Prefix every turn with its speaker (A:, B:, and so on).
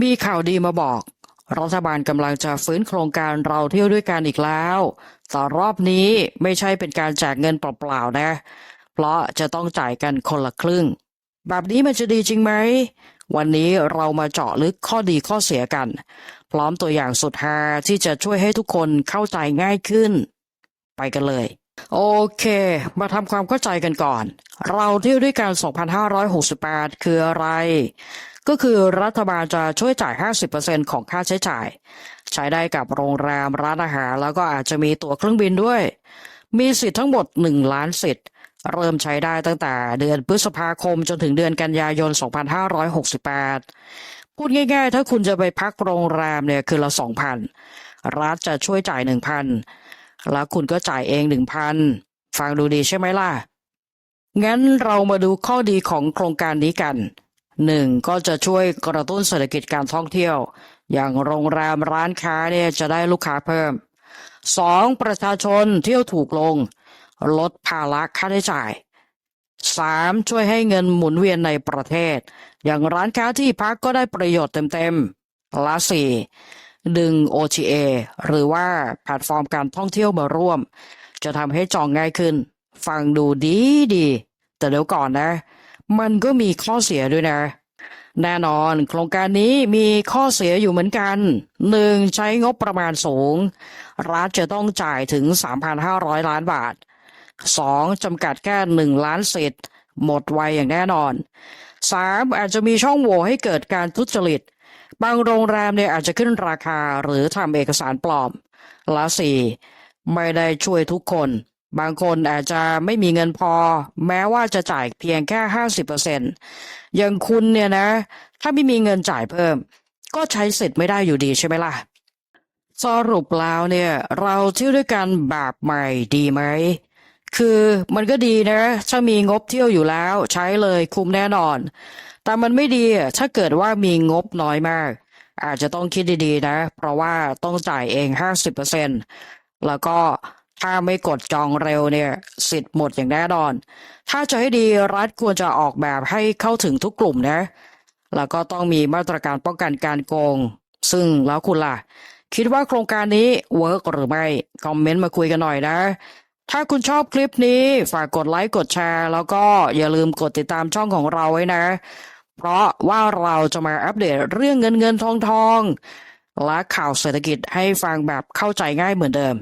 A: มีข่าวดีมาบอก รัฐบาลกำลังจะฟื้นโครงการเราเที่ยวด้วยกันอีกแล้ว แต่รอบนี้ไม่ใช่เป็นการแจกเงินเปล่าๆนะ เพราะจะต้องจ่ายกันคนละครึ่ง แบบนี้มันจะดีจริงไหม วันนี้เรามาเจาะลึกข้อดีข้อเสียกัน พร้อมตัวอย่างสุดฮาที่จะช่วยให้ทุกคนเข้าใจง่ายขึ้น ไปกันเลยโอเค มาทำความเข้าใจกันก่อน เราเที่ยวด้วยกัน 2,568 คืออะไร ก็คือรัฐบาลจะช่วยจ่าย 50%ของค่าใช้จ่าย ใช้ได้กับโรงแรมร้านอาหาร แล้วก็อาจจะมีตั๋วเครื่องบินด้วย มีสิทธิ์ทั้งหมด 1 ล้านสิทธิ์ เริ่มใช้ได้ตั้งแต่เดือนพฤษภาคมจนถึงเดือนกันยายน 2568 พูดง่ายๆ ถ้าคุณจะไปพักโรงแรมเนี่ยคือละ 2,000 รัฐจะช่วยจ่าย 1,000 แล้วคุณก็จ่ายเอง 1,000 ฟังดูดีใช่ไหมล่ะ งั้นเรามาดูข้อดีของโครงการนี้กัน หนึ่งก็จะช่วยกระตุ้นเศรษฐกิจการท่องเที่ยว อย่างโรงแรมร้านค้าเนี่ยจะได้ลูกค้าเพิ่มสองประชาชนเที่ยวถูกลง ลดภาระค่าใช้จ่ายสามช่วยให้เงินหมุนเวียนในประเทศ อย่างร้านค้าที่พักก็ได้ประโยชน์เต็มๆและสี่ดึง OTA หรือว่าแพลตฟอร์มการท่องเที่ยวมาร่วม จะทำให้จองง่ายขึ้น ฟังดูดีดี แต่เดี๋ยวก่อนนะ มันก็มีข้อเสียด้วยนะ แน่นอนโครงการนี้มีข้อเสียอยู่เหมือนกันหนึ่งใช้งบประมาณสูง รัฐจะต้องจ่ายถึง 3,500 ล้านบาทสองจำกัดแค่หนึ่งล้านสิทธิ์ หมดไวอย่างแน่นอนสามอาจจะมีช่องโหว่ให้เกิดการทุจริต บางโรงแรมเนี่ยอาจจะขึ้นราคาหรือทำเอกสารปลอม และสี่ไม่ได้ช่วยทุกคน บางคนอาจจะไม่มีเงินพอ แม้ว่าจะจ่ายเพียงแค่ห้าสิบเปอร์เซ็นอย่างคุณเนี่ยนะ ถ้าไม่มีเงินจ่ายเพิ่ม ก็ใช้สิทธิ์ไม่ได้อยู่ดีใช่ไหมล่ะ สรุปแล้วเนี่ย เราเที่ยวด้วยกันแบบใหม่ดีไหม คือมันก็ดีนะ ถ้ามีงบเที่ยวอยู่แล้ว ใช้เลยคุ้มแน่นอน แต่มันไม่ดีถ้าเกิดว่ามีงบน้อยมาก อาจจะต้องคิดดีๆนะ เพราะว่าต้องจ่ายเองห้าสิบเปอร์เซ็นแล้วก็ ถ้าไม่กดจองเร็วเนี่ยสิทธิ์หมดอย่างแน่นอน ถ้าจะให้ดีรัฐควรจะออกแบบให้เข้าถึงทุกกลุ่มนะ แล้วก็ต้องมีมาตรการป้องกันการโกง ซึ่งแล้วคุณล่ะ คิดว่าโครงการนี้เวิร์กหรือไม่ คอมเมนต์มาคุยกันหน่อยนะ ถ้าคุณชอบคลิปนี้ ฝากกดไลค์กดแชร์ แล้วก็อย่าลืมกดติดตามช่องของเราไว้นะ เพราะว่าเราจะมาอัปเดตเรื่องเงินเงินทองทองและข่าวเศรษฐกิจให้ฟังแบบเข้าใจง่ายเหมือนเดิม